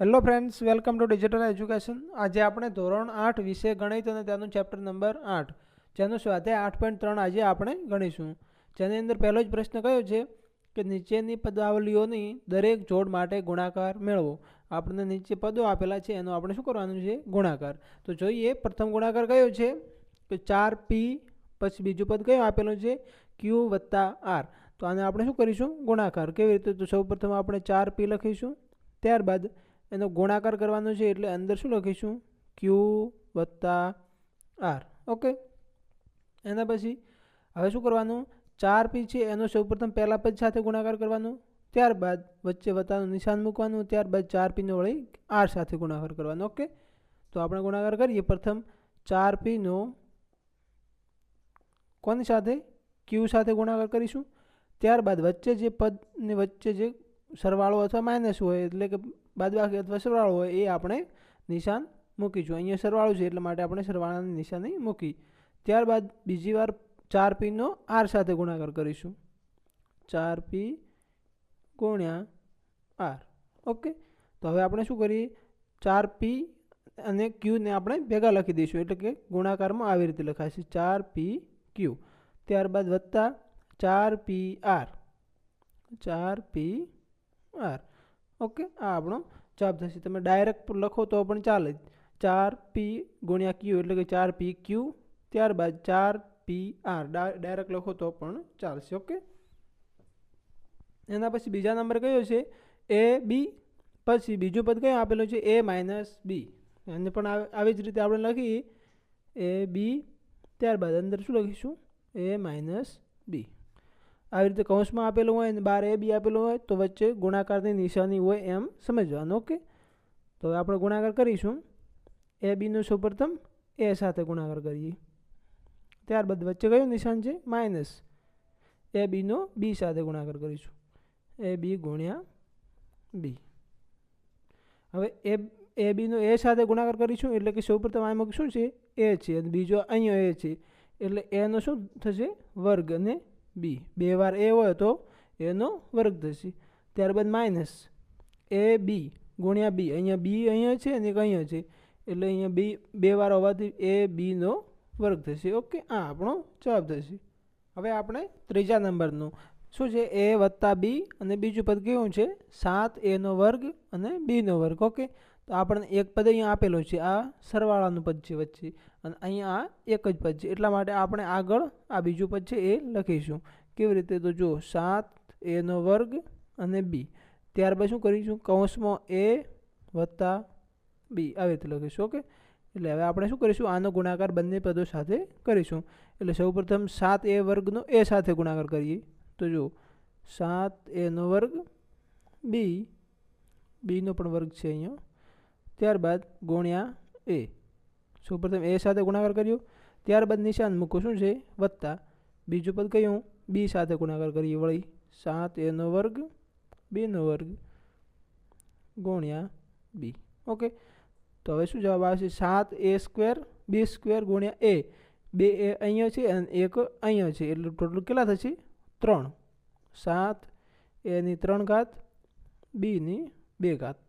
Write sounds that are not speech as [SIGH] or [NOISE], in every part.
Hello friends welcome to digital education આજે આપણે ધોરણ આઠ વિશે ગણિત અને તેનું ચેપ્ટર નંબર આઠ. જેનું સ્વાધ્યાય આઠ પોઈન્ટ ત્રણ આજે આપણે ગણીશું. જેની અંદર પહેલો જ પ્રશ્ન કયો છે કે નીચેની પદાવલીઓની દરેક જોડ માટે ગુણાકાર મેળવો. આપણને નીચે પદો આપેલા છે, એનો આપણે શું કરવાનું છે? ગુણાકાર. તો જોઈએ, પ્રથમ ગુણાકાર કયો છે? કે ચાર પી પછી બીજું પદ કયું આપેલું છે? ક્યુ વત્તા આર તો આને આપણે શું કરીશું? ગુણાકાર. કેવી રીતે? તો સૌપ્રથમ આપણે ચાર પી લખીશું. ત્યારબાદ એનો ગુણાકાર કરવાનો છે એટલે અંદર શું લખીશું? ક્યુ વત્તા આર ઓકે એના પછી હવે શું કરવાનું? ચાર પી છે, એનો સૌપ્રથમ પહેલા પદ સાથે ગુણાકાર કરવાનો, ત્યારબાદ વચ્ચે વત્તાનું નિશાન મૂકવાનું, ત્યારબાદ ચાર પીનો વળી આર સાથે ગુણાકાર કરવાનો. ઓકે તો આપણે ગુણાકાર કરીએ. પ્રથમ ચાર પીનો કોની સાથે? ક્યુ સાથે ગુણાકાર કરીશું. ત્યારબાદ વચ્ચે જે પદની વચ્ચે જે સરવાળો અથવા માઇનસ હોય, એટલે કે બાદબાકી અથવા સરવાળો હોય એ આપણે નિશાન મૂકીશું. અહીંયા સરવાળો છે એટલા માટે આપણે સરવાળાની નિશાની મૂકી. ત્યારબાદ બીજી વાર ચાર પીનો આર સાથે ગુણાકાર કરીશું. ચાર પી ગુણ્યા આર. ઓકે? તો હવે આપણે શું કરીએ? ચાર પી અને ક્યુને આપણે ભેગા લખી દઈશું. એટલે કે ગુણાકારમાં આવી રીતે લખાશે. ચાર પી ક્યુ. ત્યારબાદ વત્તા ચાર પી આર. ચાર પી આર. ઓકે, આ આપણો જવાબ થશે. તમે ડાયરેક્ટ લખો તો પણ ચાલે. ચાર પી ગુણ્યા ક્યુ એટલે કે ચાર પી ક્યુ ત્યારબાદ ચાર પી આર ડાયરેક્ટ લખો તો પણ ચાલશે, ઓકે? એના પછી બીજા નંબર કયો છે? એ બી પછી બીજું પદ કયું આપેલું છે? એ માઇનસ બી એને પણ આવી જ રીતે આપણે લખીએ. એ બી ત્યારબાદ અંદર શું લખીશું? એ માઇનસ બી આવી રીતે કૌંસમાં આપેલું હોય અને બાર એ બી આપેલું હોય, તો વચ્ચે ગુણાકારની નિશાની હોય એમ સમજવાનું, ઓકે? તો હવે આપણે ગુણાકાર કરીશું. એ બીનું સૌપ્રથમ એ સાથે ગુણાકાર કરીએ. ત્યારબાદ વચ્ચે કયું નિશાન છે? માઇનસ. એ બીનો બી સાથે ગુણાકાર કરીશું. એ બી ગુણ્યા બી. હવે એ એ બીનો એ સાથે ગુણાકાર કરીશું એટલે કે સૌપ્રથમ આમાં શું છે? એ છે અને બીજો અહીંયા એ છે. એટલે એનો શું થશે? વર્ગ અને બી. બે વાર એ હોય તો એનો વર્ગ થશે. ત્યારબાદ માઇનસ એ બી ગુણ્યા બી. અહીંયા બી અહીંયા છે અને એક અહીંયા છે. એટલે અહીંયા બી બે વાર હોવાથી એ બીનો વર્ગ થશે. ઓકે, આ આપણો જવાબ થશે. હવે આપણે ત્રીજા નંબરનું. શું છે? એ વત્તા બી અને બીજું પદ કેવું છે? સાત, એનો વર્ગ અને બીનો વર્ગ. ઓકે તો આપણને એક પદ અહીંયા આપેલો છે, આ સરવાળાનું પદ છે વચ્ચે. અને અહીંયા આ એક જ પદ છે. એટલા માટે આપણે આગળ આ બીજું પદ છે એ લખીશું. કેવી રીતે? તો જો સાત એનો વર્ગ અને બી. ત્યારબાદ શું કરીશું? કૌંસમાં એ વત્તા બી. આવી રીતે લખીશું, ઓકે? એટલે હવે આપણે શું કરીશું? આનો ગુણાકાર બંને પદો સાથે કરીશું. એટલે સૌપ્રથમ સાત એ વર્ગનો એ સાથે ગુણાકાર કરીએ. તો જો સાત એનો વર્ગ, બી. બીનો પણ વર્ગ છે અહીંયા. ત્યારબાદ ગુણ્યા એ. સૌપ્રથમ એ સાથે ગુણાકાર કર્યો. ત્યારબાદ નિશાન મૂકો શું છે? વત્તા બીજું પદ કયું? બી સાથે ગુણાકાર કરીએ. વળી સાત એનો વર્ગ, બીનો વર્ગ ગુણ્યા બી. ઓકે. તો હવે શું જવાબ આવશે? સાત એ સ્ક્વેર, બી સ્ક્વેર ગુણ્યા એ. બે એ અહીંયા છે અને એક અહીંયા છે. એટલે ટોટલ કેટલા થશે? ત્રણ. સાત એની ત્રણ ઘાત, બીની બે ઘાત.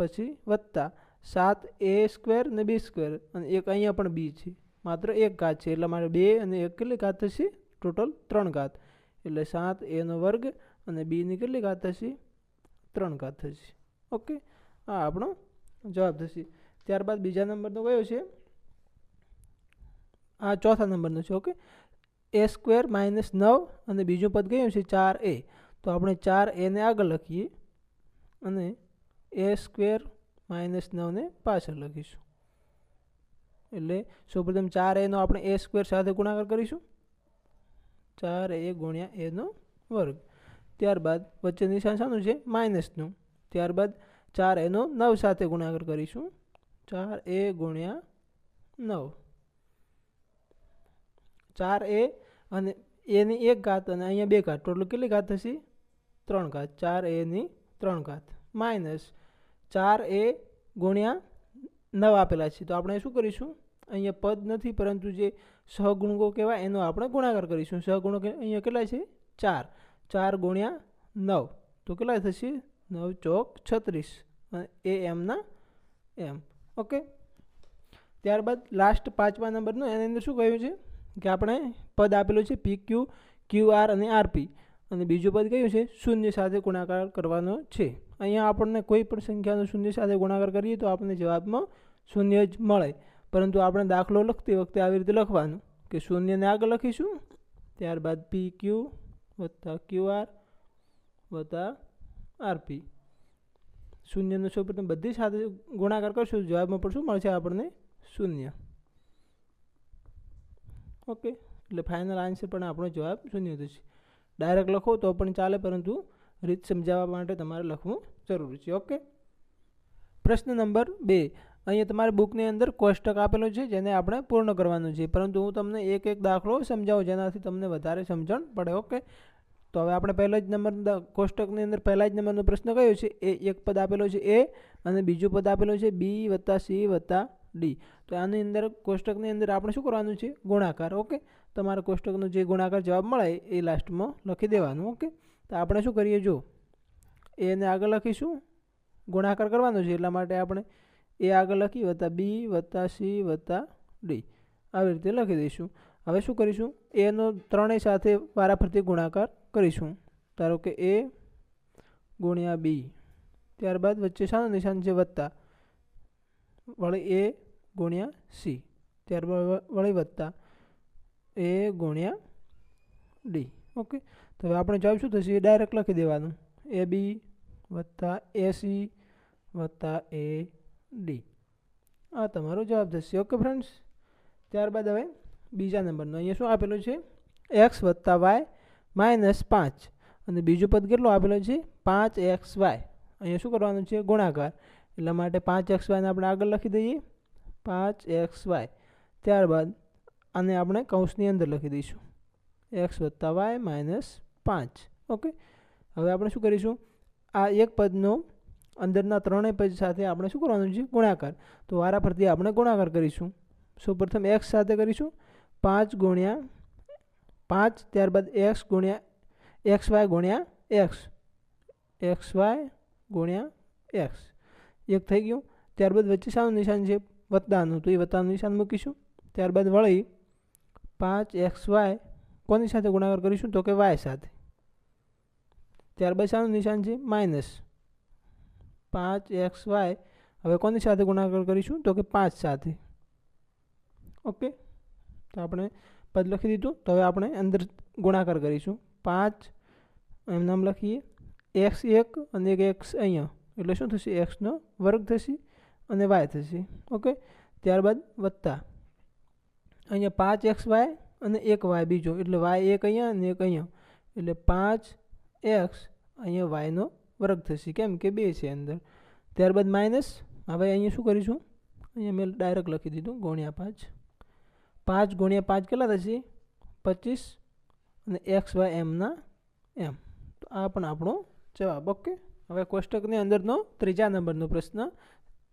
પછી વત્તા સાત એ સ્ક્વેર ને બી સ્ક્વેર અને એક અહીંયા પણ બી છે. માત્ર એક ઘાત છે, એટલા માટે બે અને એક કેટલી ઘાત થશે? ટોટલ ત્રણ ઘાત. એટલે સાત એનો વર્ગ અને બીની કેટલી ઘાત થશે? ત્રણ ઘાત થશે. ઓકે? આ આપણો જવાબ થશે. ત્યારબાદ બીજા નંબરનો કયો છે? આ ચોથા નંબરનો છે, ઓકે? એ સ્ક્વેર માઇનસ નવ અને બીજું પદ કયું છે? ચાર એ. તો આપણે ચાર એને આગળ લખીએ અને એ સ્ક્વેર માઇનસ નવને પાછળ લખીશું. એટલે સૌપ્રથમ ચાર એનો આપણે એ સ્ક્વેર સાથે ગુણાકાર કરીશું. ચાર એ ગુણ્યા એનો વર્ગ. ત્યારબાદ વચ્ચે નિશાન શાનું છે? માઇનસનું. ત્યારબાદ ચાર એનો નવ સાથે ગુણાકાર કરીશું. ચાર એ ગુણ્યા નવ. ચાર એ અને એની એક ઘાત અને અહીંયા બે ઘાત. ટોટલ કેટલી ઘાત થશે? ત્રણ ઘાત. ચાર એની ત્રણ ઘાત. માઇનસ ચાર એ ગુણ્યા નવ આપેલા છે. તો આપણે શું કરીશું? અહીંયા પદ નથી, પરંતુ જે સહગુણકો કહેવાય, એનો આપણે ગુણાકાર કરીશું. સહગુણકો અહીંયા કેટલા છે? ચાર. ચાર ગુણ્યા નવ. તો કેટલા થશે? નવ ચોક છત્રીસ. એ એમના એમ. ઓકે? ત્યારબાદ લાસ્ટ પાંચમા નંબરનું, એની અંદર શું કહ્યું છે? કે આપણે પદ આપેલું છે પી ક્યુ ક્યુ આર અને આરપી અને બીજું પદ કયું છે? શૂન્ય સાથે ગુણાકાર કરવાનો છે. અહીંયા આપણને કોઈ પણ સંખ્યાનો શૂન્ય સાથે ગુણાકાર કરીએ તો આપણને જવાબમાં શૂન્ય જ મળે. પરંતુ આપણે દાખલો લખતી વખતે આવી રીતે લખવાનું કે શૂન્યને આગળ લખીશું, ત્યારબાદ પી ક્યુ વત્તા ક્યુ આર વત્તા આરપી શૂન્યનો સૌપ્રથમ બધી સાથે ગુણાકાર કરશું, જવાબમાં પણ શું મળશે? આપણને શૂન્ય. ઓકે એટલે ફાઇનલ આન્સર પણ આપણો જવાબ શૂન્ય થશે. ડાયરેક્ટ લખો તો પણ ચાલે, પરંતુ રીત સમજાવવા માટે તમારે લખવું જરૂરી છે, ઓકે? પ્રશ્ન નંબર બે. અહીંયા તમારી બુકની અંદર કોષ્ટક આપેલો છે, જેને આપણે પૂર્ણ કરવાનું છે. પરંતુ હું તમને એક એક દાખલો સમજાવું જેનાથી તમને વધારે સમજણ પડે, ઓકે? તો હવે આપણે પહેલા જ નંબર કોષ્ટકની અંદર પહેલા જ નંબરનો પ્રશ્ન કયો છે? એ એક પદ આપેલો છે, એ. અને બીજું પદ આપેલું છે, બી વત્તા સી વત્તા ડી. તો આની અંદર, કોષ્ટકની અંદર આપણે શું કરવાનું છે? ગુણાકાર, ઓકે? તમારા કોષ્ટકનો જે ગુણાકાર જવાબ મળે એ લાસ્ટમાં લખી દેવાનું, ઓકે? તો આપણે શું કરીએ? જો, એને આગળ લખીશું. ગુણાકાર કરવાનો છે, એટલા માટે આપણે એ આગળ લખી વત્તા બી વત્તા સી વત્તા ડી આવી રીતે લખી દઈશું. હવે શું કરીશું? એનો ત્રણેય સાથે વારાફરતી ગુણાકાર કરીશું. ધારો કે એ ગુણ્યા બી. ત્યારબાદ વચ્ચે શાનું નિશાન છે વત્તા. વળી એ ગુણ્યા સી. ત્યારબાદ વળી વત્તા. એ ગુણ્યા ડી. ઓકે? તો હવે આપણે જવાબ શું થશે ડાયરેક્ટ લખી દેવાનું. એ બી વત્તા એ સી વત્તા એ ડી આ તમારો જવાબ થશે ઓકે ફ્રેન્ડ્સ ત્યારબાદ હવે બીજા નંબરનો. અહીંયા શું આપેલું છે? એક્સ વત્તા વાય માઇનસ પાંચ. અને બીજું પદ કેટલું આપેલું છે? પાંચ એક્સ વાય અહીંયા શું કરવાનું છે? ગુણાકાર. એટલા માટે પાંચ એક્સ વાયને આપણે આગળ લખી દઈએ. પાંચ એક્સ વાય ત્યારબાદ આને આપણે કૌંસની અંદર લખી દઈશું. એક્સ વત્તા વાય માઇનસ પાંચ. ઓકે? હવે આપણે શું કરીશું? આ એક પદનો અંદરના ત્રણેય પદ સાથે આપણે શું કરવાનું છે? ગુણાકાર. તો વારાફરતી આપણે ગુણાકાર કરીશું. સૌપ્રથમ એક્સ સાથે કરીશું. પાંચ ગુણ્યા પાંચ, ત્યારબાદ એક્સ ગુણ્યા એક્સ વાય ગુણ્યા એક્સ એક્સ વાય ગુણ્યા એક્સ એક થઈ ગયું. ત્યારબાદ વચ્ચે શાનું નિશાન છે? વત્તાનું. તો એ વત્તાનું નિશાન મૂકીશું. ત્યારબાદ વળી પાંચ એક્સ વાય કોની સાથે ગુણાકાર કરીશું? તો કે વાય સાથે. ત્યારબાદ શાનું નિશાન છે માઇનસ પાંચ એક્સ વાય હવે કોની સાથે ગુણાકાર કરીશું? તો કે પાંચ સાથે. ઓકે? તો આપણે પદ લખી દીધું. તો હવે આપણે અંદર ગુણાકાર કરીશું. પાંચ એમ નામ લખીએ. એક્સ એક અને એક એક્સ અહીંયા. એટલે શું થશે? એક્સનો વર્ગ થશે અને વાય થશે. ઓકે? ત્યારબાદ વત્તા. અહીંયા પાંચ એક્સ વાય અને એક વાય બીજો, એટલે વાય એક અહીંયા અને એક અહીંયા. એટલે પાંચ એક્સ અહીંયા વાયનો વર્ગ થશે. કેમ કે બે છે અંદર. ત્યારબાદ માઇનસ, હવે અહીંયા શું કરીશું? અહીંયા મેં ડાયરેક્ટ લખી દીધું, ગુણ્યા પાંચ. પાંચ ગુણ્યા પાંચ કેટલા થશે? પચીસ અને એક્સ વાય એમના એમ. તો આ પણ આપણો જવાબ. ઓકે? હવે કોષ્ટકની અંદરનો ત્રીજા નંબરનો પ્રશ્ન.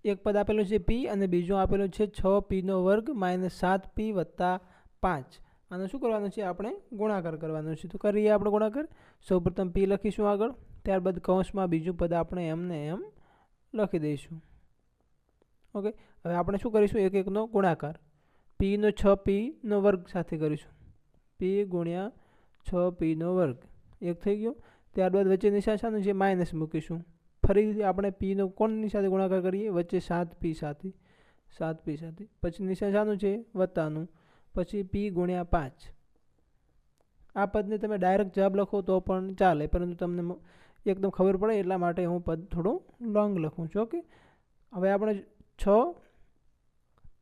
એક પદ આપેલું છે પી અને બીજો આપેલું છે છ પીનો વર્ગ માઇનસ સાત પી વત્તા પાંચ. આનો શું કરવાનું છે? આપણે ગુણાકાર કરવાનો છે. તો કરીએ આપણે ગુણાકાર. સૌપ્રથમ પી લખીશું આગળ. ત્યારબાદ કૌંસમાં બીજું પદ આપણે એમને એમ લખી દઈશું. ઓકે? હવે આપણે શું કરીશું? એક એકનો ગુણાકાર. પીનો છ પીનો વર્ગ સાથે કરીશું. પી ગુણ્યા છ પીનો વર્ગ. એક થઈ ગયો. ત્યારબાદ વચ્ચે નિશાન શાનું છે માઇનસ મૂકીશું. ફરીથી આપણે પીનો કોણની સાથે ગુણાકાર કરીએ? વચ્ચે સાત પી સાથે. સાત પી સાથે. પછી નિશાન શાનું છે? વત્તાનું. પછી પી ગુણ્યા પાંચ. આ પદને તમે ડાયરેક્ટ જવાબ લખો તો પણ ચાલે, પરંતુ તમને એકદમ ખબર પડે એટલા માટે હું પદ થોડું લોંગ લખું છું, ઓકે? હવે આપણે છ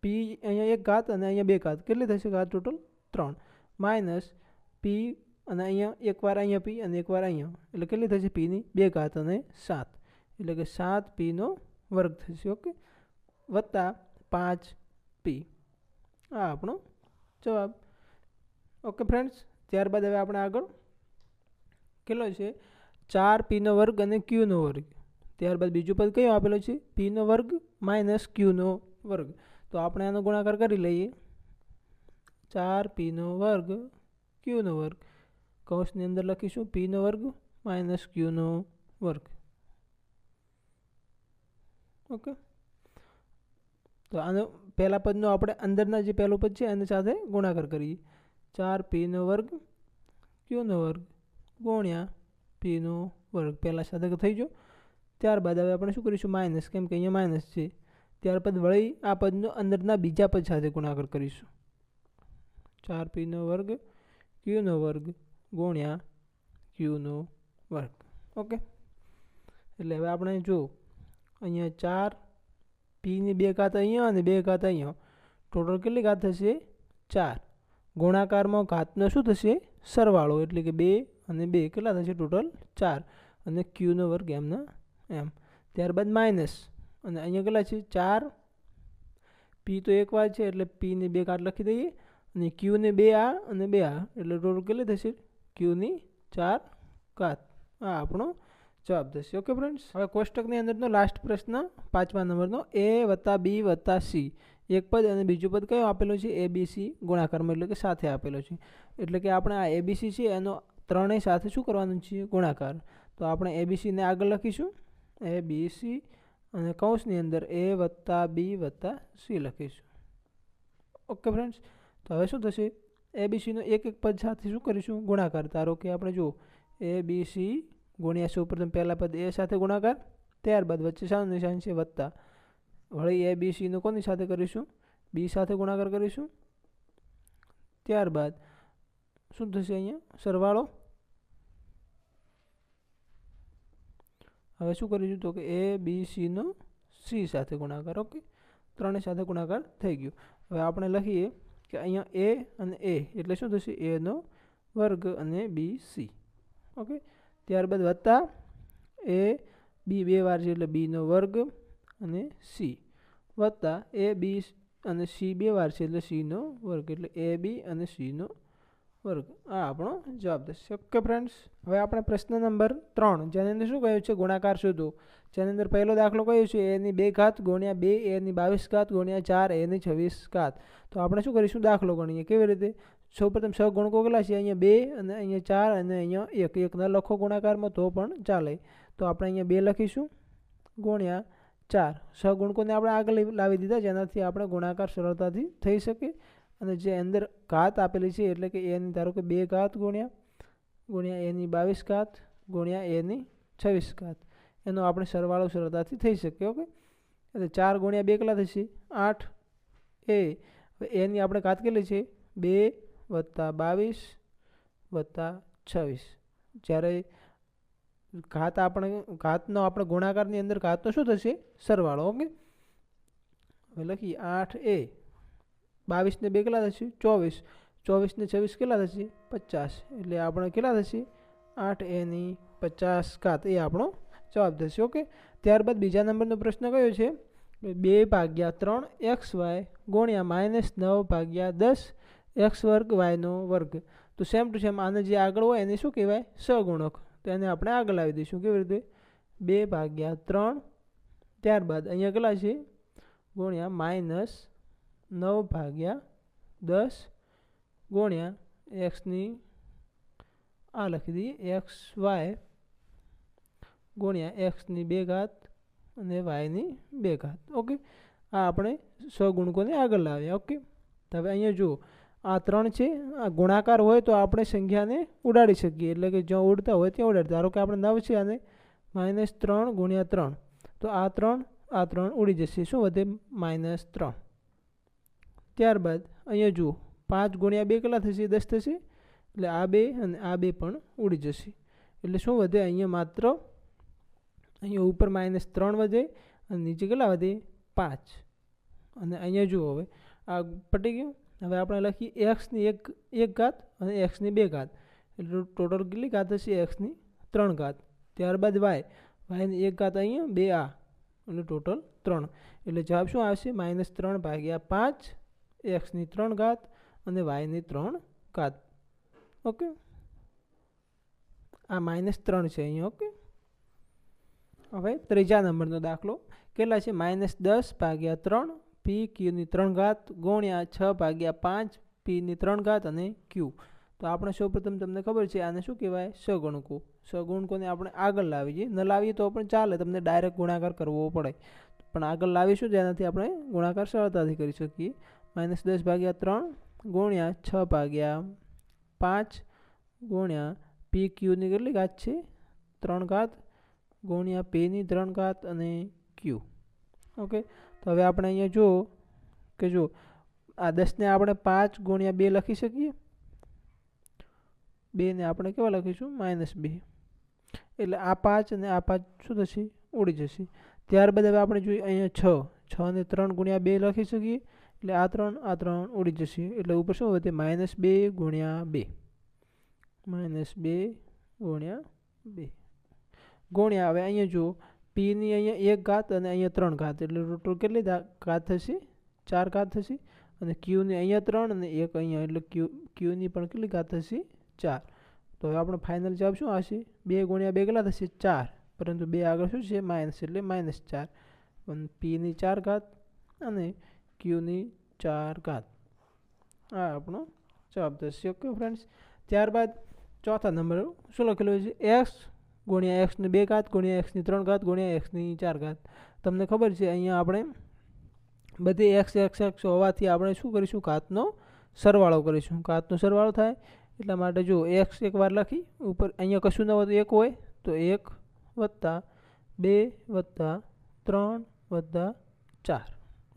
પી અહીંયા એક ઘાત અને અહીંયા બે ઘાત. કેટલી થશે ઘાત ટોટલ ત્રણ. માઇનસ પી અને અહીંયા એકવાર અહીંયા પી અને એકવાર અહીંયા. એટલે કેટલી થશે? પીની બે ઘાત અને સાત. એટલે કે સાત પીનો વર્ગ થશે, ઓકે? વત્તા પાંચ પી આ આપણો જવાબ ઓકે ફ્રેન્ડ્સ ત્યારબાદ હવે આપણે આગળ. કેટલો છે? ચાર પીનો વર્ગ અને ક્યુનો વર્ગ. ત્યારબાદ બીજું પદ કયું આપેલું છે? પીનો વર્ગ માઇનસ ક્યુનો વર્ગ. તો આપણે આનો ગુણાકાર કરી લઈએ. ચાર પીનો વર્ગ ક્યુનો વર્ગ. કૌંસની અંદર લખીશું પીનો વર્ગ માઇનસ ક્યુનો વર્ગ. ઓકે તો આનો પહેલા પદનો આપણે અંદરના જે પહેલું પદ છે એની સાથે ગુણાકાર કરીએ. ચાર પીનો વર્ગ ક્યુનો વર્ગ, ગુણ્યા પીનો વર્ગ. પહેલાં સાથે થઈ ગયો. ત્યારબાદ હવે આપણે શું કરીશું? માઇનસ, કેમ કે અહીંયા માઇનસ છે. ત્યારબાદ વળી આ પદનો અંદરના બીજા પદ સાથે ગુણાકાર કરીશું. ચાર પીનો વર્ગ ક્યુનો વર્ગ, ગુણ્યા ક્યુનો વર્ગ. ઓકે? એટલે હવે આપણે જો અહીંયા ચાર પીની બે ઘાત અહીંયા અને બે ઘાત અહીંયા. ટોટલ કેટલી ઘાત થશે? ચાર. ગુણાકારમાં ઘાતનો શું થશે? સરવાળો, એટલે કે બે અને બે. કેટલા થશે ટોટલ ચાર. અને ક્યુનો વર્ગ એમના એમ ત્યારબાદ માઇનસ અને અહીંયા કેટલા છે? ચાર. પી તો એક વાર છે, એટલે પીની બે ઘાત લખી દઈએ. અને ક્યુને બે આ અને બે આ. એટલે ટોટલ કેટલી થશે? ક્યુની ચાર ઘાત. આ આપણો જવાબ થશે ઓકે ફ્રેન્ડ્સ હવે કોષ્ટકની અંદરનો લાસ્ટ પ્રશ્ન, પાંચમા નંબરનો એ વત્તા બી વત્તા સી એક પદ અને બીજું પદ કયો આપેલો છે? એ બી સી ગુણાકારમાં, એટલે કે સાથે આપેલો છે. એટલે કે આપણે આ એબીસી છે, એનો ત્રણેય સાથે શું કરવાનું છે? ગુણાકાર. તો આપણે એબીસીને આગળ લખીશું. એ બી સી અને કૌંસની અંદર એ વત્તા બી વત્તા સી લખીશું. ઓકે ફ્રેન્ડ્સ તો હવે શું થશે? એબીસીનો એક એક પદ સાથે શું કરીશું? ગુણાકાર. ધારો કે આપણે જુઓ એ બી સી ગુણ્યા સૌ પ્રથમ પહેલા પદ એ સાથે ગુણાકાર, ત્યારબાદ વચ્ચે શાનું નિશાન છે વત્તા વળી એ બી સીનું કોની સાથે કરીશું? બી સાથે ગુણાકાર કરીશું. ત્યારબાદ શું થશે અહીંયા? સરવાળો? હવે શું કરીશું? તો કે એ બી સીનો સી સાથે ગુણાકાર, ઓકે? ત્રણેય સાથે ગુણાકાર થઈ ગયું. હવે આપણે લખીએ કે અહીંયા એ અને એ એટલે શું થશે? એનો વર્ગ અને બી સી ઓકે? ત્યારબાદ વત્તા એ બી બે વાર છે એટલે બીનો વર્ગ અને સી. વત્તા એ બી અને સી બે વાર છે એટલે સીનો વર્ગ, એટલે એ બી અને સીનો વર્ગ. આ આપણો જવાબ થશે. ઓકે ફ્રેન્ડ્સ હવે આપણે પ્રશ્ન નંબર ત્રણ, જેની અંદર શું કહ્યું છે? ગુણાકાર શોધો. જેની અંદર પહેલો દાખલો કયો છે? એની બે ઘાત ગુણ્યા બે એની બાવીસ ઘાત ગુણ્યા ચાર એની છવ્વીસ ઘાત. તો આપણે શું કરીશું? દાખલો ગણીએ. કેવી રીતે? સૌપ્રથમ સ ગુણકો કેટલા છે? અહીંયા બે અને અહીંયા ચાર અને અહીંયા એક. એક ન લખો ગુણાકારમાં તો પણ ચાલે. તો આપણે અહીંયા બે લખીશું. ગુણ્યા ચાર. સહગુણકોને આપણે આગળ લાવી દીધા, જેનાથી આપણે ગુણાકાર સરળતાથી થઈ શકે. અને જે અંદર ઘાત આપેલી છે, એટલે કે એની ધારો કે બે ઘાત ગુણ્યા ગુણ્યા એની બાવીસ ઘાત, ગુણ્યા એની છવ્વીસ ઘાત. એનો આપણે સરવાળો સરળતાથી થઈ શકે, ઓકે? એટલે ચાર ગુણ્યા બે કેટલા થશે? આઠ. એ. એની આપણે ઘાત કેટલી છે? બે. વત્તા બાવીસ વત્તા છવ્વીસ. જ્યારે ઘાત આપણે, ઘાતનો આપણે ગુણાકારની અંદર ઘાતનો શું થશે? સરવાળો ઓકે હવે લખીએ, આઠ એ બાવીસને બે કેટલા થશે? ચોવીસ. ચોવીસને છવ્વીસ કેટલા થશે? પચાસ. એટલે આપણે કેટલા થશે? આઠ એની પચાસ ઘાત. એ આપણો જવાબ થશે ઓકે ત્યારબાદ બીજા નંબરનો પ્રશ્ન કયો છે? બે ભાગ્યા ત્રણ એક્સ વાય ગુણ્યા માઇનસ નવ ભાગ્યા દસ એક્સ વર્ગ વાયનો વર્ગ. તો સેમ ટુ સેમ આને જે આગળ હોય એને શું કહેવાય? સગુણક. તો એને આપણે આગળ લાવી દઈશું. કેવી રીતે? બે ભાગ્યા ત્રણ, ત્યારબાદ અહીંયા કેટલા છે? ગુણ્યા માઇનસ નવ ભાગ્યા દસ, ગુણ્યા એક્સની આ લખી દઈએ. એક્સ વાય ગુણ્યા એક્સની બે ઘાત અને વાયની બે ઘાત. ઓકે? આ આપણે સગુણકોને આગળ લાવ્યા. ઓકે? હવે અહીંયા જુઓ. આ ત્રણ છે, આ ગુણાકાર હોય તો આપણે સંખ્યાને ઉડાડી શકીએ. એટલે કે જ્યાં ઉડતા હોય ત્યાં ઉડાડી ધારો કે આપણે નવ છે અને માઇનસ ત્રણ ગુણ્યા ત્રણ. તો આ ત્રણ આ ત્રણ ઉડી જશે. શું વધે? માઇનસ ત્રણ. ત્યારબાદ અહીંયા જુઓ. પાંચ ગુણ્યા બે કેટલા થશે? દસ થશે. એટલે આ બે અને આ બે પણ ઉડી જશે. એટલે શું વધે? અહીંયા માત્ર, અહીંયા ઉપર માઇનસ ત્રણ વધે અને નીચે કેટલા વધે? પાંચ. અને અહીંયા જુઓ હવે. આ પટી ગયું? હવે આપણે લખીએ એક્સની એક એક ઘાત અને એક્સની બે ઘાત. એટલે ટોટલ કેટલી ઘાત હશે? એક્સની ત્રણ ઘાત. ત્યારબાદ વાય વાયની એક ઘાત અહીંયા, બે આ. એટલે ટોટલ ત્રણ. એટલે જવાબ શું આવશે? માઇનસ ત્રણ ભાગ્યા પાંચ એક્સની ત્રણ ઘાત અને વાયની ત્રણ ઘાત. ઓકે આ માઇનસ ત્રણ છે અહીંયા ઓકે હવે ત્રીજા નંબરનો દાખલો. કેટલા છે? માઇનસ દસ ભાગ્યા ત્રણ પી ક્યુની ત્રણ ઘાત ગુણ્યા છ ભાગ્યા પાંચ પીની ત્રણ ઘાત અને ક્યુ તો આપણે સૌપ્રથમ તમને ખબર છે આને શું કહેવાય? સગુણકો. સગુણકોને આપણે આગળ લાવીએ. ન લાવીએ તો પણ ચાલે. તમને ડાયરેક્ટ ગુણાકાર કરવો પડે. પણ આગળ લાવીશું જેનાથી આપણે ગુણાકાર સરળતાથી કરી શકીએ. માઇનસ દસ ભાગ્યા ત્રણ ગુણ્યા છ ભાગ્યા પાંચ ગુણ્યા પી ક્યુની કેટલી ઘાત છે? ત્રણ ઘાત ગુણ્યા પીની ત્રણ ઘાત અને ક્યુ ઓકે તો હવે આપણે અહીંયા જો કે જો આ દસને આપણે પાંચ ગુણ્યા બે લખી શકીએ. બેને આપણે કેવા લખીશું? માઇનસ બે. એટલે આ પાંચ અને આ પાંચ શું થશે? ઉડી જશે. ત્યારબાદ હવે આપણે જોઈએ અહીંયા છ. છ ને ત્રણ ગુણ્યા બે લખી શકીએ. એટલે આ ત્રણ આ ત્રણ ઉડી જશે. એટલે ઉપર શું વધે? માઇનસ બે ગુણ્યા બે. માઇનસ બે ગુણ્યા બે. ગુણ્યા, હવે અહીંયા જુઓ. પીની અહીંયા એક ઘાત અને અહીંયા ત્રણ ઘાત. એટલે ટોટલ કેટલી ઘાત થશે ચાર ઘાત થશે અને ક્યુની અહીંયા ત્રણ અને એક અહીંયા. એટલે ક્યુ ક્યુની પણ કેટલી ઘાત થશે ચાર. તો હવે આપણો ફાઇનલ જવાબ શું આવશે? બે ગુણ્યા બે કેટલા થશે? ચાર. પરંતુ બે આગળ શું છે? માઇનસ એટલે માઇનસ ચાર. પીની ચાર ઘાત અને ક્યુની ચાર ઘાત. આ આપણો જવાબ થશે. ઓકે ફ્રેન્ડ્સ ત્યારબાદ ચોથા નંબર શું લખેલું છે? એક્સ ગુણ્યા એક્સની બે ઘાત, ગુણ્યા એક્સની ત્રણ ઘાત, ગુણ્યા એક્સની ચાર ઘાત. તમને ખબર છે, અહીંયા આપણે બધી એક્સ એક્સ એક્સ હોવાથી આપણે શું કરીશું? ઘાતનો સરવાળો કરીશું. ઘાતનો સરવાળો થાય એટલા માટે જો એક્સ એકવાર લખી, ઉપર અહીંયા કશું ન હોય તો એક હોય, તો એક વત્તા બે વત્તા ત્રણ વત્તા ચાર.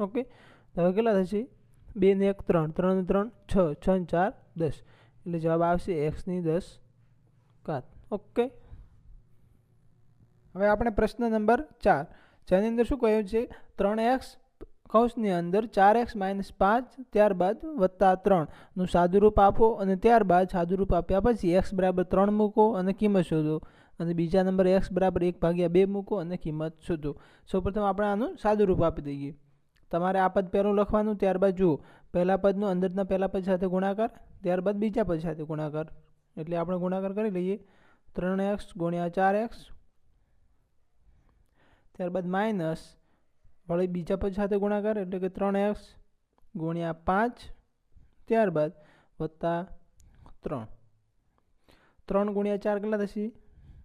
ઓકે? હવે કેટલા થશે? બે ને એક ત્રણ. ત્રણ ત્રણ છ. છ ને ચાર દસ. એટલે જવાબ આવશે એક્સની દસ ઘાત. ઓકે? હવે આપણે પ્રશ્ન નંબર ચાર. જેની અંદર શું કહ્યું છે? ત્રણ એક્સ કૌંસની અંદર ચાર એક્સ માઇનસ પાંચ, ત્યારબાદ વત્તા ત્રણનું સાદુરૂપ આપો અને ત્યારબાદ સાદુરૂપ આપ્યા પછી એક્સ બરાબર ત્રણ મૂકો અને કિંમત શોધો. અને બીજા નંબર એક્સ બરાબર એક ભાગ્યા બે મૂકો અને કિંમત શોધો. સૌપ્રથમ આપણે આનું સાદુરૂપ આપી દઈએ. તમારે આ પદ પહેલું લખવાનું, ત્યારબાદ જુઓ. પહેલા પદનું અંદરના પહેલા પદ સાથે ગુણાકાર, ત્યારબાદ બીજા પદ સાથે ગુણાકાર. એટલે આપણે ગુણાકાર કરી લઈએ. ત્રણ એક્સ ગુણ્યા ચાર એક્સ ત્યારબાદ માઇનસ, વળી બીજા પદ સાથે ગુણાકાર એટલે કે ત્રણ એક્સ ગુણ્યા પાંચ, ત્યારબાદ વત્તા ત્રણ. ત્રણ ગુણ્યા ચાર કેટલા થશે?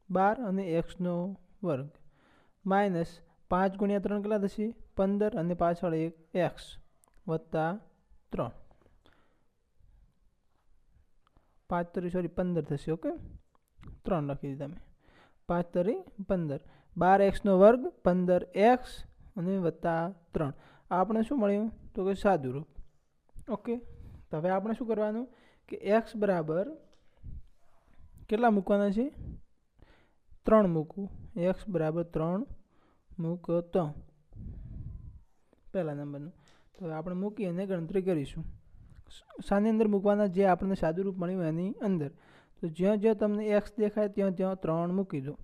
બાર અને એક્સનો વર્ગ. માઇનસ પાંચ ગુણ્યા ત્રણ કેટલા થશે? પંદર અને પાછળ એક એક્સ વત્તા ત્રણ. પાંચ તરી સોરી પંદર થશે, ઓકે? ત્રણ લખી દીધા મેં. પાંચ તરી પંદર. બાર એક્સનો વર્ગ, પંદર એક્સ અને વત્તા ત્રણ. આપણે શું મળ્યું? તો કે સાદુરૂપ ઓકે? તો હવે આપણે શું કરવાનું? કે એક્સ બરાબર કેટલા મૂકવાના છે? ત્રણ મૂકવું. એક્સ બરાબર ત્રણ મૂકો તો. પહેલા નંબરનું. તો આપણે મૂકી અને ગણતરી કરીશું. શાની અંદર મૂકવાના જે આપણને સાદુરૂપ મળ્યું એની અંદર. તો જ્યાં જ્યાં તમને એક્સ દેખાય, ત્યાં ત્યાં ત્રણ મૂકી દો.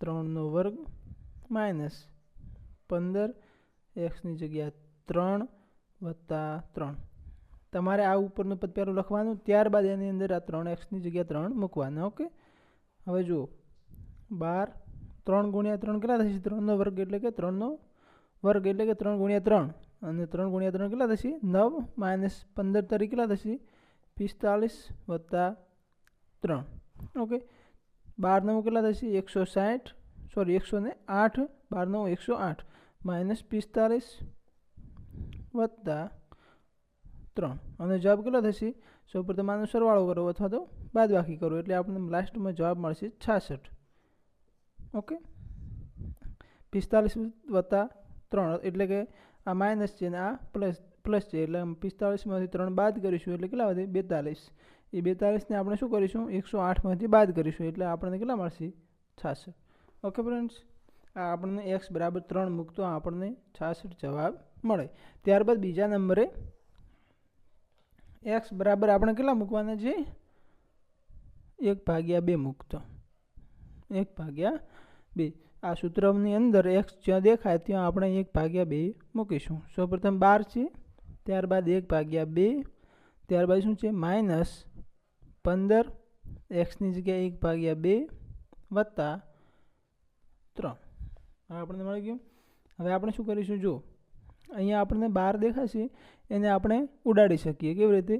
ત્રણનો વર્ગ માઇનસ પંદર એક્સની જગ્યા ત્રણ વત્તા ત્રણ. તમારે આ ઉપરનું પદ પહેલું લખવાનું, ત્યારબાદ એની અંદર આ ત્રણ એક્સની જગ્યા ત્રણ મૂકવાના, ઓકે? હવે જુઓ. બાર, ત્રણ ગુણ્યા ત્રણ કેટલા થશે? ત્રણનો વર્ગ એટલે કે ત્રણનો વર્ગ એટલે કે ત્રણ ગુણ્યા ત્રણ. અને ત્રણ ગુણ્યા ત્રણ કેટલા થશે? નવ માઇનસ પંદર તરીકે કેટલા થશે? પિસ્તાલીસ વત્તા ત્રણ. ઓકે? બાર નવ કેટલા થશે? એકસો સાઠ. સોરી એકસો ને આઠ. બાર નવ એકસો આઠ. માઇનસ પિસ્તાલીસ વત્તા ત્રણ. અને જવાબ કેટલો થશે? સૌપ્રથમ આનો સરવાળો કરો અથવા તો બાદબાકી કરો. એટલે આપણને લાસ્ટમાં જવાબ મળશે છાસઠ. ઓકે? પિસ્તાલીસ વત્તા ત્રણ. એટલે કે આ માઇનસ છે ને આ પ્લસ પ્લસ છે. એટલે પિસ્તાલીસમાંથી ત્રણ બાદ કરીશું. એટલે કેટલા વધે? બેતાલીસ. એ બેતાલીસને આપણે શું કરીશું? એકસો આઠમાંથી બાદ કરીશું, એટલે આપણને કેટલા મળશે? છાસઠ. ઓકે ફ્રેન્ડ્સ આ આપણને એક્સ બરાબર ત્રણ મૂકતો આપણને છાસઠ જવાબ મળે. ત્યારબાદ બીજા નંબરે એક્સ બરાબર આપણે કેટલા મૂકવાના છે? એક ભાગ્યા બે મૂકતો. એક ભાગ્યા બે. આ સૂત્રની અંદર એક્સ જ્યાં દેખાય ત્યાં આપણે એક ભાગ્યા બે મૂકીશું. સૌપ્રથમ બાર છે, ત્યારબાદ એક ભાગ્યા બે. ત્યારબાદ શું છે? માઇનસ પંદર એક્સની જગ્યાએ એક ભાગ્યા બે વત્તા ત્રણ. આ આપણને મળી ગયું? હવે આપણે શું કરીશું? જો અહીંયા આપણને બાર દેખાશે, એને આપણે ઉડાડી શકીએ. કેવી રીતે?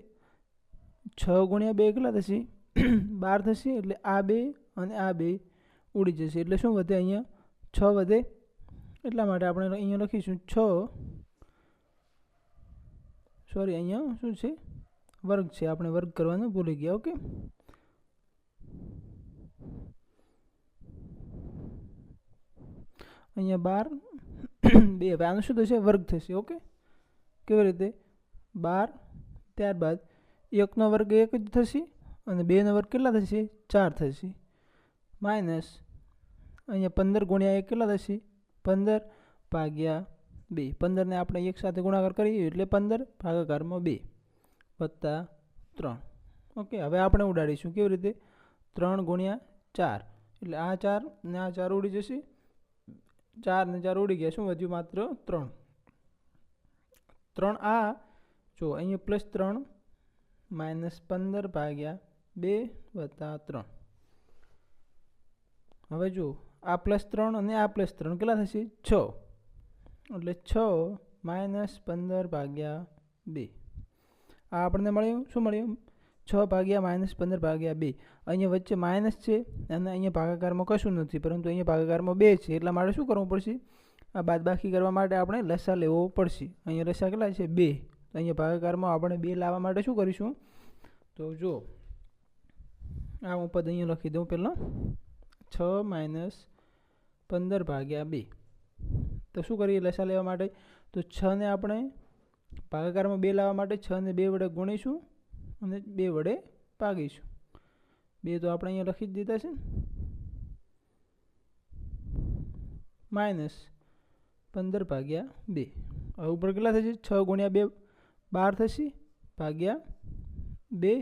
છ ગુણ્યા બે કેટલા થશે? [CLEARS THROAT] બાર થશે, એટલે આ બે અને આ બે ઉડી જશે. એટલે શું વધે અહીંયા? છ વધે. એટલા માટે આપણે અહીંયા લખીશું. છ, સોરી, અહીંયા શું છે? વર્ગ છે, આપણે વર્ગ કરવાનું ભૂલી ગયા, ઓકે? અહીંયા બાર, બે, હવે આનું શું થશે? વર્ગ થશે, ઓકે? કેવી રીતે? બાર, ત્યારબાદ એકનો વર્ગ એક જ થશે અને બેનો વર્ગ કેટલા થશે? ચાર થશે. માઇનસ અહીંયા પંદર ગુણ્યા એક કેટલા થશે? પંદર ભાગ્યા બે. પંદરને આપણે એક સાથે ગુણાકાર કરીએ એટલે પંદર ભાગાકારમાં બે. વત્તા ત્રણ. ઓકે, હવે આપણે ઉડાડીશું. કેવી રીતે? ત્રણ ગુણ્યા ચાર. એટલે આ ચાર ને આ ચાર ઉડી જશે. ચાર ને ચાર ઉડી ગયા. શું વધ્યું? માત્ર ત્રણ. ત્રણ આ, જો અહીંયા પ્લસ ત્રણ માઇનસ પંદર ભાગ્યા બે વત્તા ત્રણ. હવે જુઓ આ પ્લસ ત્રણ અને આ પ્લસ ત્રણ કેટલા થશે? છ. એટલે છ માઇનસ પંદર ભાગ્યા બે. આ આપણને મળ્યું? શું મળ્યું? છ ભાગ્યા માઇનસ પંદર ભાગ્યા બે. અહીંયા વચ્ચે માઇનસ છે અને અહીંયા ભાગાકારમાં કશું નથી, પરંતુ અહીંયા ભાગાકારમાં બે છે. એટલા માટે શું કરવું પડશે? આ બાદબાકી કરવા માટે આપણે લસા લેવો પડશે. અહીંયા લસા કેટલા છે? બે. તો અહીંયા ભાગાકારમાં આપણે બે લાવવા માટે શું કરીશું? તો જો, આ હું પદ અહીંયા લખી દઉં પહેલાં. છ માઇનસ પંદર ભાગ્યા બે. તો શું કરીએ? લસા લેવા માટે. તો છને આપણે ભાગાકારમાં બે લાવવા માટે છને બે વડે ગુણીશું અને બે વડે ભાગીશું બે તો આપણે અહીંયા લખી જ દીધા છે માઇનસ પંદર ભાગ્યા બે. હવે ઉપર કેટલા થશે? છ ગુણ્યા બે બાર થશે ભાગ્યા બે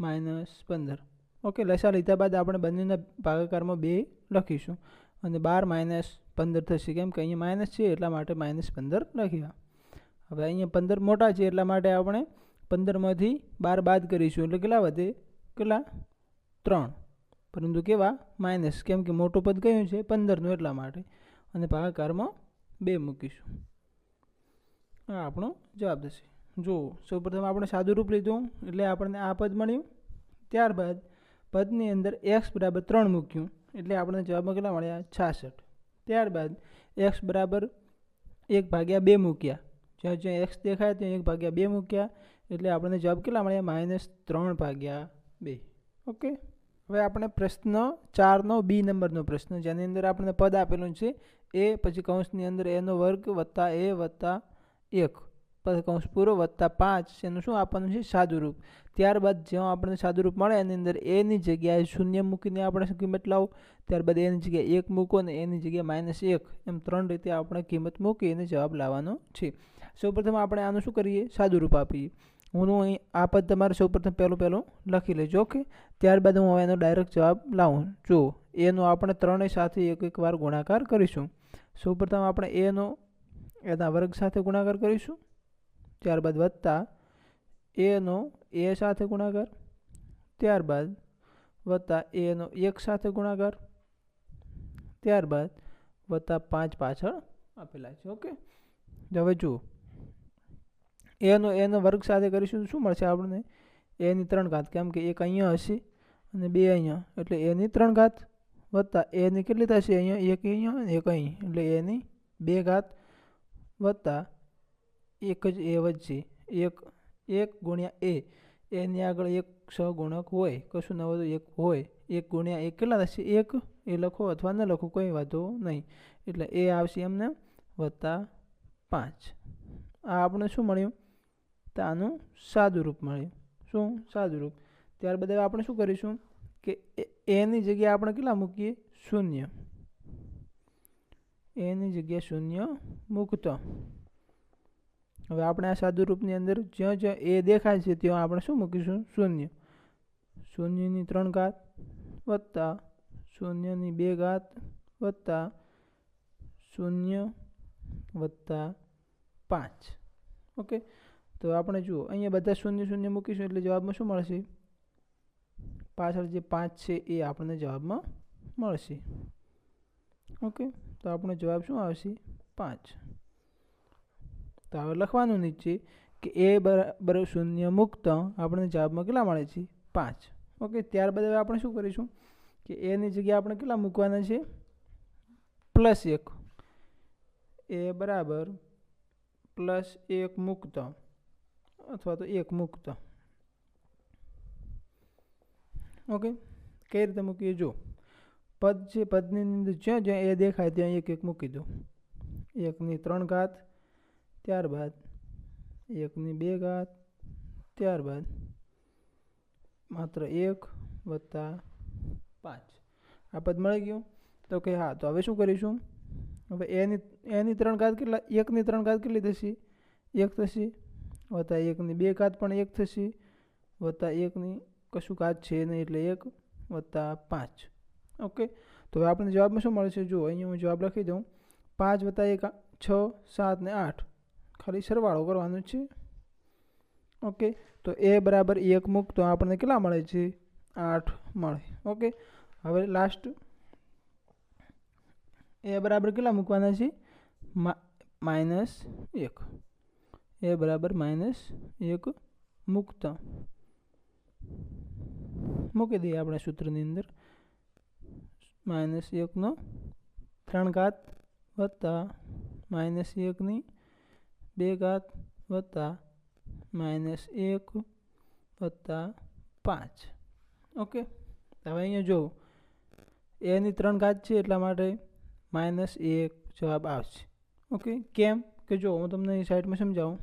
માઇનસ પંદર. ઓકે લસા લીધા બાદ આપણે બંનેના ભાગાકારમાં બે લખીશું. અને બાર માઇનસ પંદર થશે. કેમ કે અહીંયા માઇનસ છે, એટલા માટે માઇનસ પંદર લખ્યા. હવે અહીંયા પંદર મોટા છે, એટલા માટે આપણે પંદરમાંથી બાર બાદ કરીશું. એટલે કેટલા વધે? કેટલા? ત્રણ. પરંતુ કેવા? માઇનસ. કેમ કે મોટું પદ કયું છે? પંદરનું એટલા માટે. અને ભાગાકારમાં બે મૂકીશું. આ આપણો જવાબ થશે. જુઓ, સૌપ્રથમ આપણે સાદું રૂપ લીધું. એટલે આપણને આ પદ મળ્યું. ત્યારબાદ પદની અંદર એક્સ બરાબર ત્રણ મૂક્યું. એટલે આપણને જવાબમાં કેટલા મળ્યા? છાસઠ. ત્યારબાદ એક્સ બરાબર એક ભાગ્યા બે મૂક્યા. જ્યાં જ્યાં એક્સ દેખાય ત્યાં એક ભાગ્યા બે મૂક્યા. એટલે આપણને જવાબ કેટલા મળ્યા? માઇનસ ત્રણ ભાગ્યા બે. ઓકે? હવે આપણે પ્રશ્ન ચારનો, બી નંબરનો પ્રશ્ન, જેની અંદર આપણને પદ આપેલું છે, એ પછી કૌંસની અંદર એનો વર્ગ વત્તા એ વત્તા એક. પછી કૌંસ પૂરો વત્તા પાંચ, એનું શું આપવાનું છે? સાદુરૂપ. ત્યારબાદ જ્યાં આપણને સાદુરૂપ મળે, એની અંદર એની જગ્યાએ શૂન્ય મૂકીને આપણે કિંમત લાવો? ત્યારબાદ એની જગ્યાએ એક મૂકો ને એની જગ્યાએ માઇનસ એક. એમ ત્રણ રીતે આપણે કિંમત મૂકી અને જવાબ લાવવાનો છે. સૌપ્રથમ આપણે આનું શું કરીએ? સાદું રૂપ આપીએ. હું અહીં આ પદ તમારે સૌપ્રથમ પહેલું પહેલું લખી લેજો, ઓકે? ત્યારબાદ હું એનો ડાયરેક્ટ જવાબ લાવું. જુઓ એનો આપણે ત્રણેય સાથે એક એક વાર ગુણાકાર કરીશું. સૌપ્રથમ આપણે એનો, એના વર્ગ સાથે ગુણાકાર કરીશું. ત્યારબાદ વત્તા એનો એ સાથે ગુણાકાર. ત્યારબાદ વત્તા એનો એક સાથે ગુણાકાર. ત્યારબાદ વત્તા પાંચ પાછળ આપેલા છે, ઓકે? હવે જુઓ. એનો એનો વર્ગ સાથે કરીશું તો શું મળશે આપણને? એની ત્રણ ઘાત. કેમ કે એક અહીંયા હશે અને બે અહીંયા. એટલે એની ત્રણ ઘાત વત્તા એની કેટલી થશે અહીંયા? એક અહીંયા અને એક અહીં. એટલે એની બે ઘાત વત્તા એક જ એ વચ્ચે એક એક ગુણ્યા એ. એની આગળ એક સહગુણક હોય. કશું ન હોય એક હોય. એક ગુણ્યા એક કેટલા થશે? એક? એ લખો અથવા ન લખો, કોઈ વાંધો નહીં. એટલે એ આવશે એમને વત્તા પાંચ. આ આપણે શું મળ્યું? તો આનું રૂપ મળ્યું શું? સાદું રૂપ. ત્યારબાદ હવે આપણે શું કરીશું કે એની જગ્યાએ આપણે કેટલા મૂકીએ? શૂન્ય. એની જગ્યાએ શૂન્ય મૂકતો. હવે આપણે આ સાદું રૂપની અંદર જ્યાં જ્યાં એ દેખાય છે ત્યાં આપણે શું મૂકીશું? શૂન્ય. શૂન્યની ત્રણ ઘાત વત્તા શૂન્યની બે ઘાત વત્તા શૂન્ય વત્તા પાંચ. ઓકે? તો આપણે જુઓ, અહીંયા બધા શૂન્ય શૂન્ય મૂકીશું એટલે જવાબમાં શું મળશે? પાછળ જે પાંચ છે એ આપણને જવાબમાં મળશે. ઓકે, તો આપણો જવાબ શું આવશે? પાંચ. તો હવે લખવાનું નીચે કે એ બરાબર શૂન્ય મુક્ત આપણને જવાબમાં કેટલા મળે છે? પાંચ. ઓકે, ત્યારબાદ હવે આપણે શું કરીશું? કે એની જગ્યાએ આપણે કેટલા મૂકવાના છે? પ્લસ એક. એ બરાબર પ્લસ એક મુક્ત. અથવા તો એક મૂકતા. ઓકે કઈ રીતે મૂકીએ? જો પદ છે, પદની અંદર જ્યાં જ્યાં એ દેખાય ત્યાં એક એક મૂકી દો. એકની ત્રણ ઘાત, ત્યારબાદ એકની બે ઘાત, ત્યારબાદ માત્ર એક વત્તા પાંચ. આ પદ મળી ગયું? તો કે હા, તો હવે શું કરીશું? હવે એની એની ત્રણ ઘાત કેટલા? એકની ત્રણ ઘાત કેટલી થશે? એક થશે વત્તા એકની બે ઘાત પણ એક થશે, વત્તા એકની કશું ઘાત છે નહીં એટલે એક, વત્તા પાંચ. ઓકે? તો હવે આપણને જવાબમાં શું મળશે જો અહીંયા હું જવાબ લખી દઉં. પાંચ વત્તા એક, છ, સાત ને આઠ. ખાલી સરવાળો કરવાનો છે. ઓકે? તો એ બરાબર એક મૂક તો આપણને કેટલા મળે છે? આઠ મળે. ઓકે? હવે લાસ્ટ એ બરાબર કેટલા મૂકવાના છે? માઇનસ એક. એ બરાબર માઇનસ એક મુક્ત. મૂકી દઈએ આપણે સૂત્રની અંદર. માઇનસ એકનો ત્રણ ઘાત વત્તા માઇનસ એકની બે ઘાત વત્તા માઇનસ એક વત્તા પાંચ. ઓકે હવે અહીંયા જો એની ત્રણ ઘાત છે એટલા માટે માઇનસ એક જવાબ આવશે. ઓકે કેમ? કે જો હું તમને એ સાઈડમાં સમજાવું.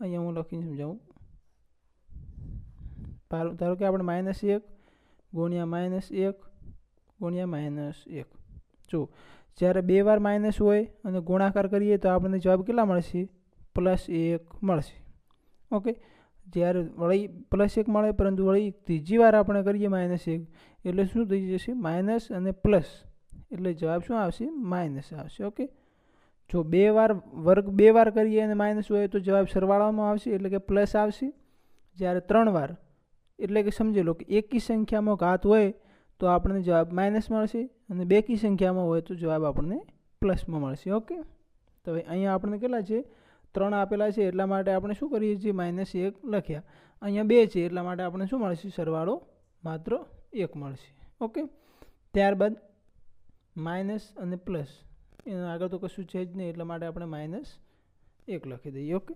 અહીંયા હું લખીને સમજાવું. ધારો કે આપણે માઇનસ એક ગુણ્યા માઇનસ એક ગુણ્યા માઇનસ એક. જો, જ્યારે બે વાર માઇનસ હોય અને ગુણાકાર કરીએ તો આપણને જવાબ કેટલા મળશે? પ્લસ એક મળશે. ઓકે? જ્યારે વળી પ્લસ એક મળે, પરંતુ વળી ત્રીજી વાર આપણે કરીએ માઇનસ એક, એટલે શું થઈ જશે? માઇનસ અને પ્લસ. એટલે જવાબ શું આવશે? માઇનસ આવશે. ઓકે? જો બે વાર, વર્ગ બે વાર કરીએ અને માઇનસ હોય તો જવાબ સરવાળામાં આવશે, એટલે કે પ્લસ આવશે. જ્યારે ત્રણ વાર, એટલે કે સમજી લો કે એકી સંખ્યામાં ઘાત હોય તો આપણને જવાબ માઇનસ મળશે અને બેકી સંખ્યામાં હોય તો જવાબ આપણને પ્લસમાં મળશે. ઓકે? તો હવે અહીંયા આપણને કેટલા છે? ત્રણ આપેલા છે, એટલા માટે આપણે શું કરીએ છીએ? માઇનસ એક લખ્યા. અહીંયા બે છે, એટલા માટે આપણે શું મળશે? સરવાળો માત્ર એક મળશે. ઓકે? ત્યારબાદ માઇનસ અને પ્લસ આગળ તો કશું છે જ નહીં, એટલા માટે આપણે માઇનસ એક લખી દઈએ ઓકે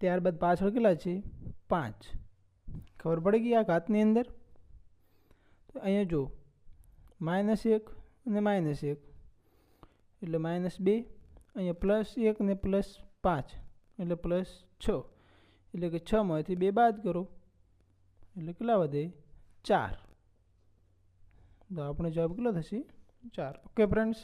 ત્યારબાદ પાછળ કેટલા છે? પાંચ. ખબર પડી ગઈ આ ઘાતની અંદર? તો અહીંયા જો માઇનસ એક અને માઇનસ એક. એટલે માઇનસ બે, અહીંયા પ્લસ એક ને પ્લસ પાંચ. એટલે પ્લસ છ. એટલે કે છમાંથી બે બાદ કરો. એટલે કેટલા વધે? ચાર. તો આપણો જવાબ કેટલો થશે? ચાર. Okay friends